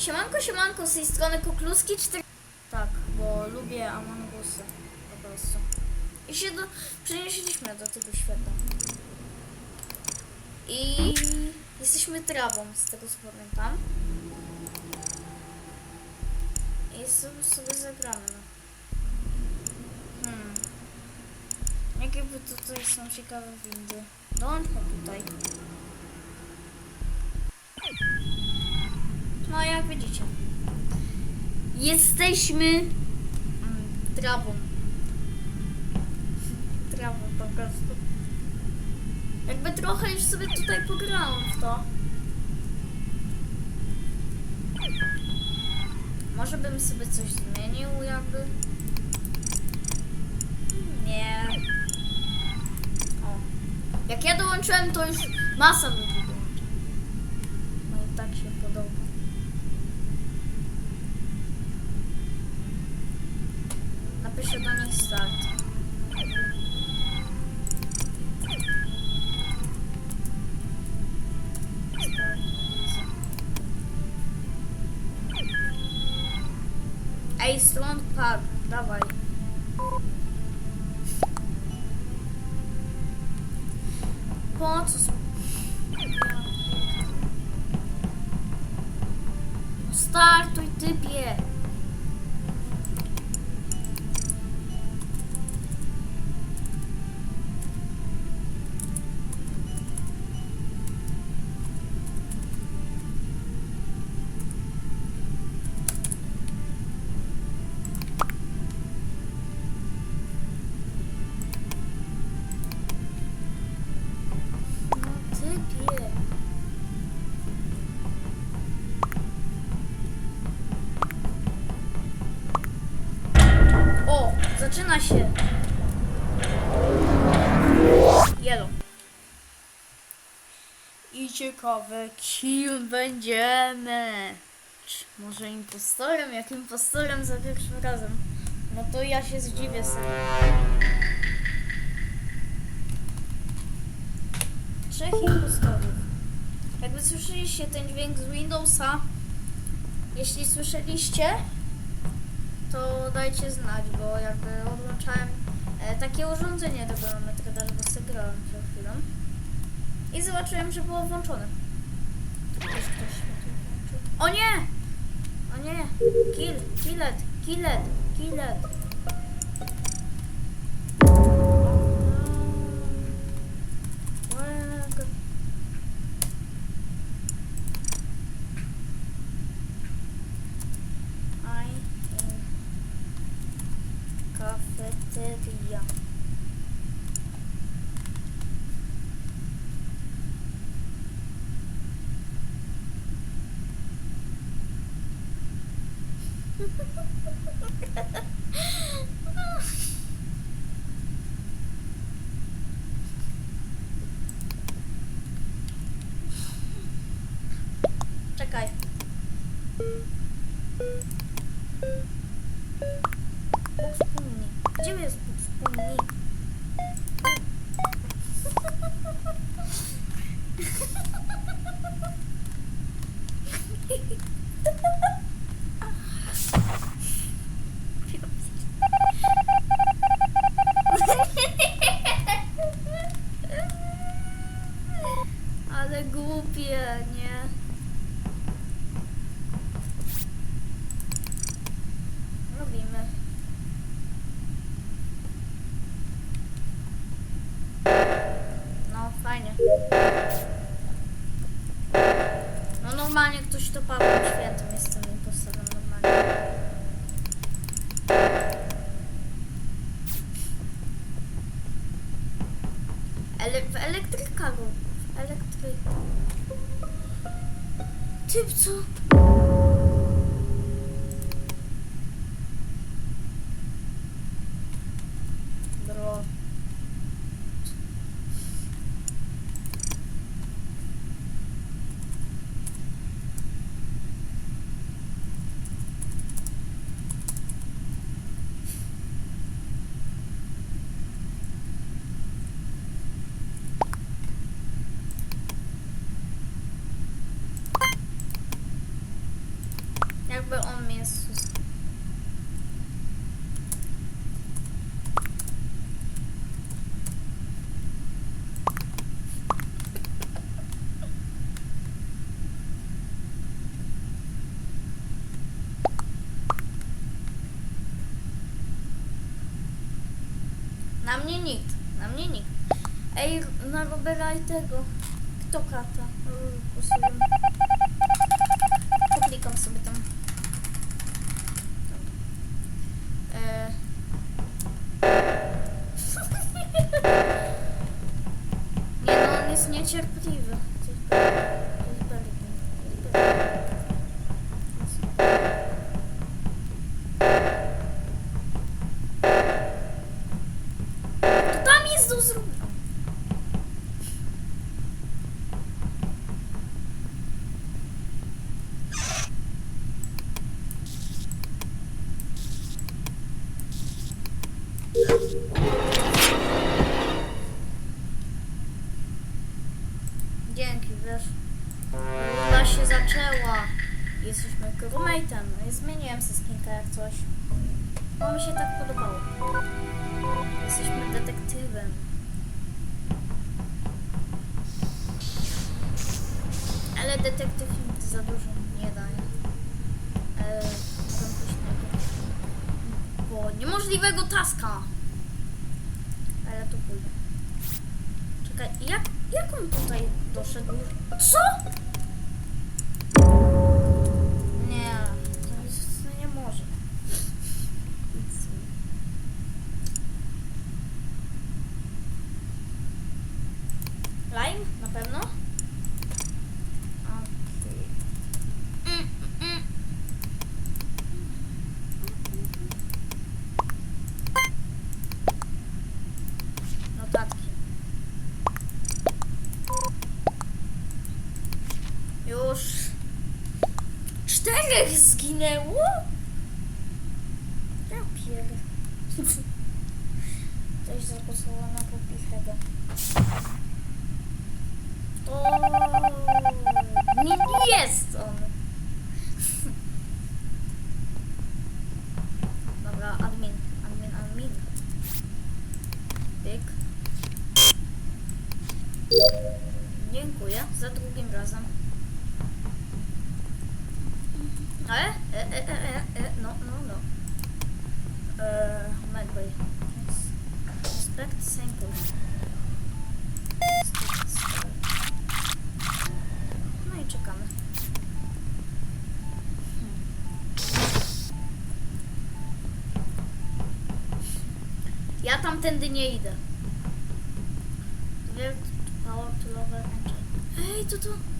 Siemanko, siemanko, z tej strony Kukluski 4... Tak, bo lubię Amongusy po prostu. I się do... do tego świata. I jesteśmy trawą, z tego co pamiętam. I sobie, sobie zagramy, no. Hmm. Jakie by tutaj są ciekawe windy? Dołączmy tutaj. No jak widzicie. Jesteśmy mm, trawą. Trawą po prostu. Jakby trochę już sobie tutaj pograłam w to. Może bym sobie coś zmienił jakby. Nie. O. Jak ja dołączyłem to już masa ludzi Deixa a dar start. É isso, claro. Давай. Pontos zaczyna się. Yellow. I ciekawe, kim będziemy. Czy może impostorem? Jak impostorem za pierwszym razem? No to ja się zdziwię sobie. Trzech impostorów. Jakby słyszeliście ten dźwięk z Windowsa, jeśli słyszeliście, to dajcie znać, bo jakby odłączałem e, takie urządzenie do geometryka, żeby sobie grałem przed chwilą. I zobaczyłem, że było włączone. Ktoś światło włączył. O nie! O nie! Kill! Killet! Killet! Killet! ハハハハ。szybko. Mnie nikt, na mnie nikt. Ej, na Robera i tego. Kto kata? Uuu, detektyw nigdy za dużo nie daje. Innego. Bo niemożliwego taska. Ale tu pójdę. Czekaj, jak, jak on tutaj doszedł? Co? Nie, to, jest, to nie może. Nic mi. Lime? Na pewno? Okej. Mm, mm. Notatki. Już czterech zginęło? Ja pier... Ktoś zagłosował na popichego. O, nie jest on. Dobra, admin, admin, admin. Pyk. Dziękuję za drugim razem. Ale? E, e, e, e, e, no, no, no. E, Medway. Respect simple. No i czekamy. Hmm. Ja tamtędy nie idę. Wielk power to lower engine. Ej, to to...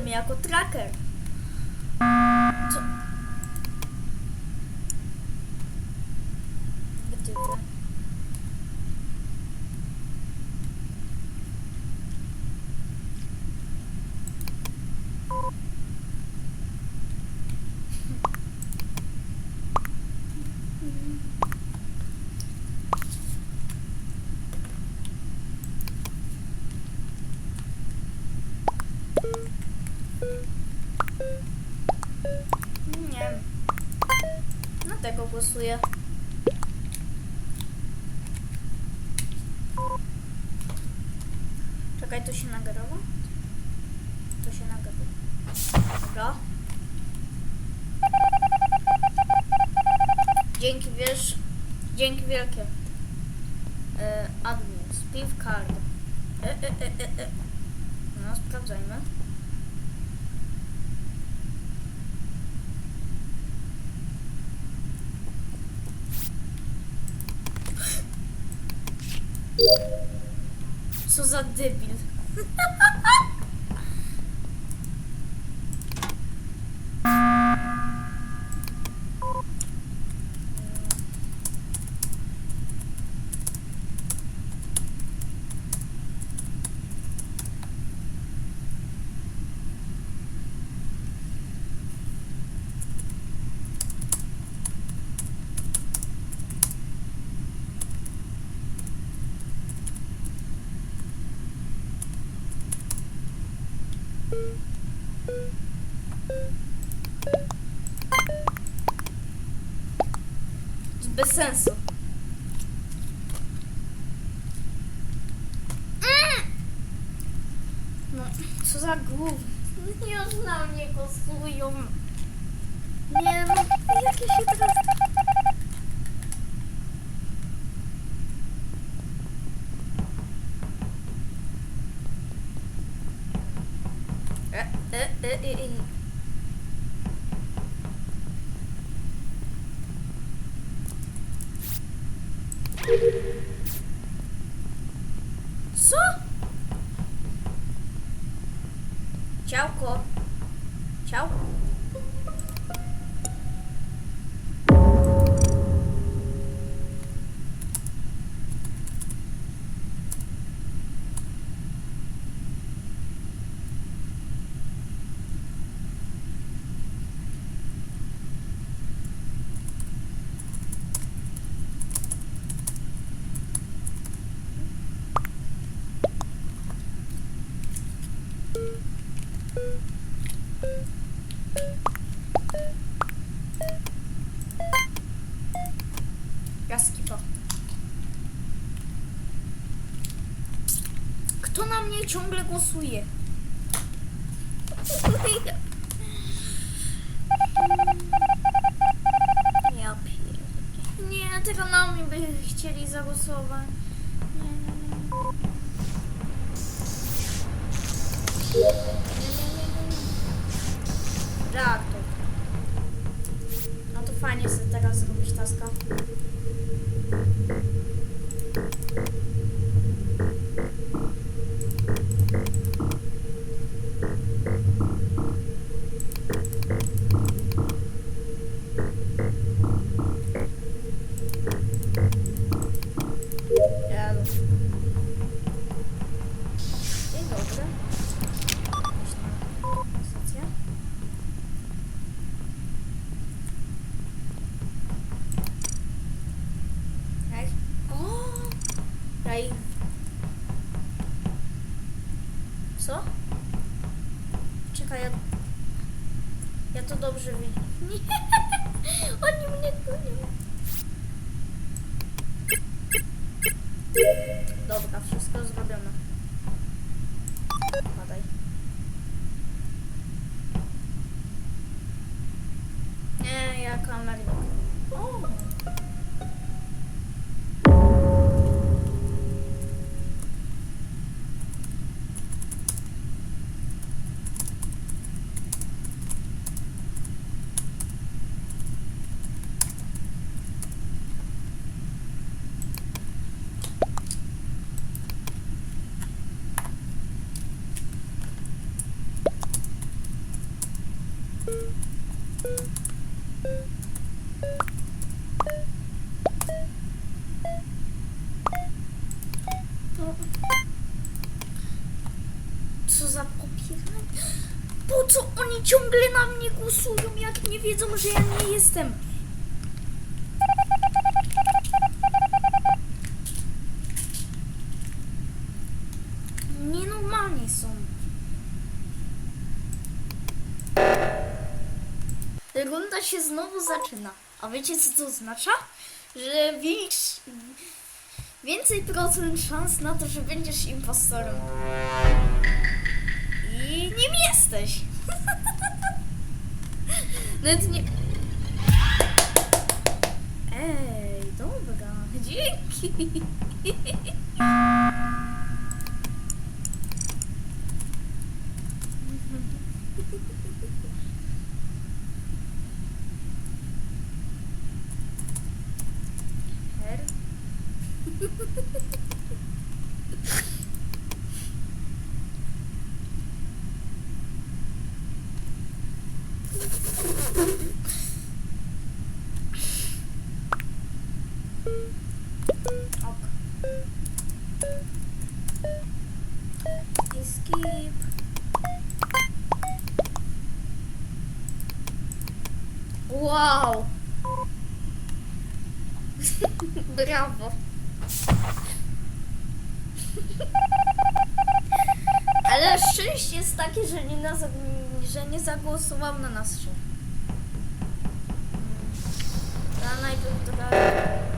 também é a Contracker. Głosuję. Czekaj, to się nagrywa? To się nagrywa. Dobra. Dzięki, wiesz. Dzięki wielkie. E, admin, Steve Card. E, e, e, e. No, sprawdzajmy. Co za debil. Bez sensu. Mm! No, co za głów. Już na mnie głosują. Nie no, jakie się teraz... E, e, e, e, e. Co? Ciałko. Ciałko. Ja skipa. Kto na mnie ciągle głosuje? Ja pier... Nie, tylko na mnie by chcieli zagłosować. Nie. Reaktor. No to fajnie sobie teraz zrobić taska. Głosują, jak nie wiedzą, że ja nie jestem? Nienormalnie są. Runda się znowu zaczyna. A wiecie co to oznacza? Że większy, więcej procent szans na to, że będziesz impostorem. I nim jesteś. Nawet nie... Ej, dobra, dzięki. Brawo! Ale szczęście jest takie, że nie, na, że nie zagłosował na nas. Ja najpierw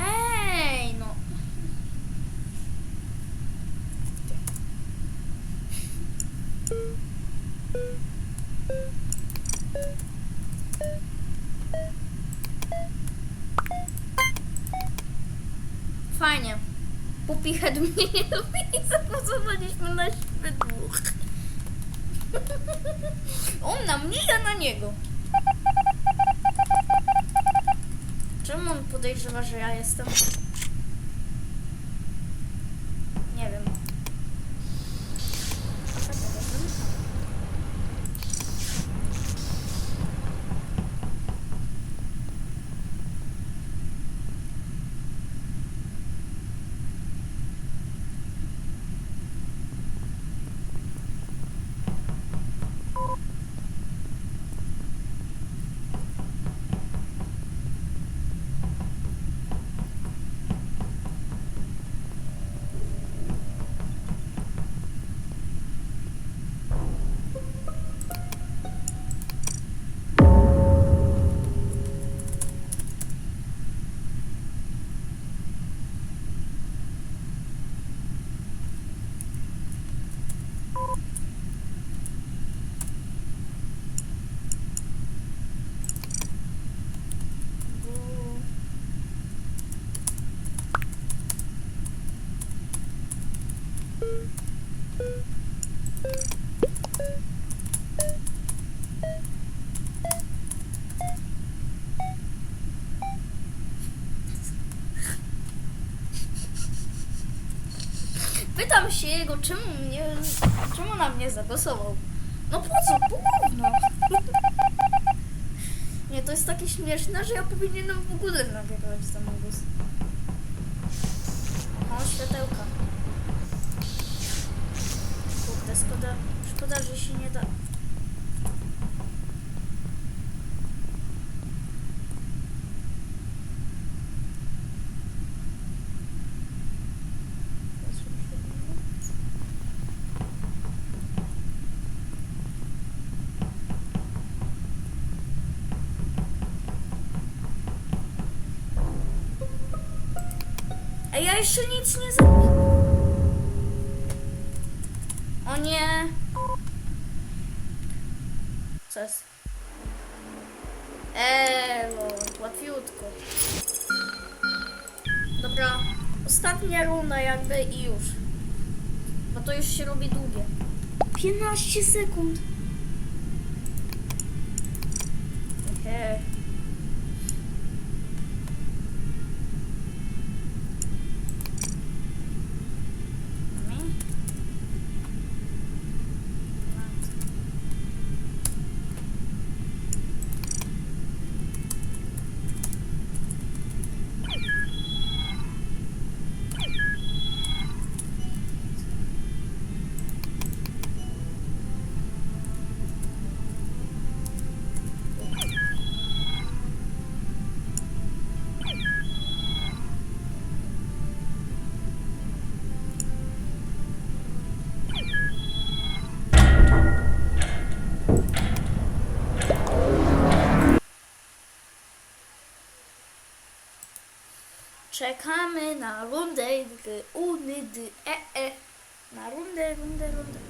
Ej, no. Fajnie. Pupihead mnie nie lubi i zagłosowaliśmy na dwóch. On na mnie, ja na niego. Czemu on podejrzewa, że ja jestem? Nie wiem. A tak, tak, tak. Bu- Pytam się jego, czemu mnie, czemu na mnie zagłosował. No po co? Po gówno. Nie, to jest takie śmieszne, że ja powinienem w ogóle nagrywać samogus. O, światełka. Szkoda, szkoda, że się nie da. A ja jeszcze nic nie zrobiłem. Ostatnia runda jakby i już. Bo to już się robi długie. 15 sekund. Hehe. Mi? Czekamy na rundę, dy, uny, dy, e, e. Na rundę, rundę, rundę.